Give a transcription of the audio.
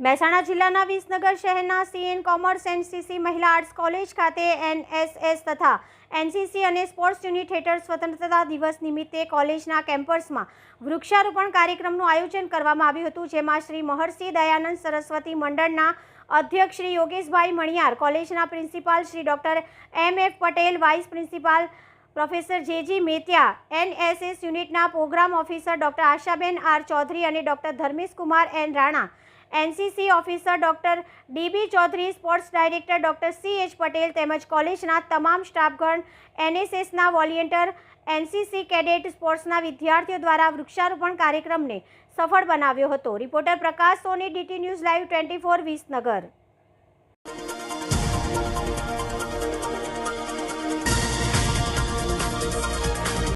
મહેસાણા જિલ્લાના વિસનગર શહેરના CN commerce NCC મહિલા આર્ટ્સ કોલેજ ખાતે એનએસએસ તથા એનસીસી અને સ્પોર્ટ્સ યુનિટ હેઠળ સ્વતંત્રતા દિવસ નિમિત્તે કોલેજના કેમ્પસમાં વૃક્ષારોપણ કાર્યક્રમનું આયોજન કરવામાં આવ્યું હતું, જેમાં શ્રી મહર્ષિ દયાનંદ સરસ્વતી મંડળના અધ્યક્ષ શ્રી યોગેશભાઈ મણિયાર, કોલેજના principal Shri doctor M F Patel, vice principal professor JG મેત્યા NSS યુનિટના programme officer doctor Ashaben R Chaudhary અને doctor Dharmesh Kumar N Rana NCC officer doctor DB Chaudhary, sports director doctor C H Patel તેમજ કોલેજના તમામ સ્ટાફગણ, એનએસએસના volunteer, NCC cadet સ્પોર્ટ્સના વિદ્યાર્થીઓ દ્વારા વૃક્ષારોપણ કાર્યક્રમને સફળ બનાવ્યો હતો. Reporter Prakash Soni, DT news live twenty four Visnagar.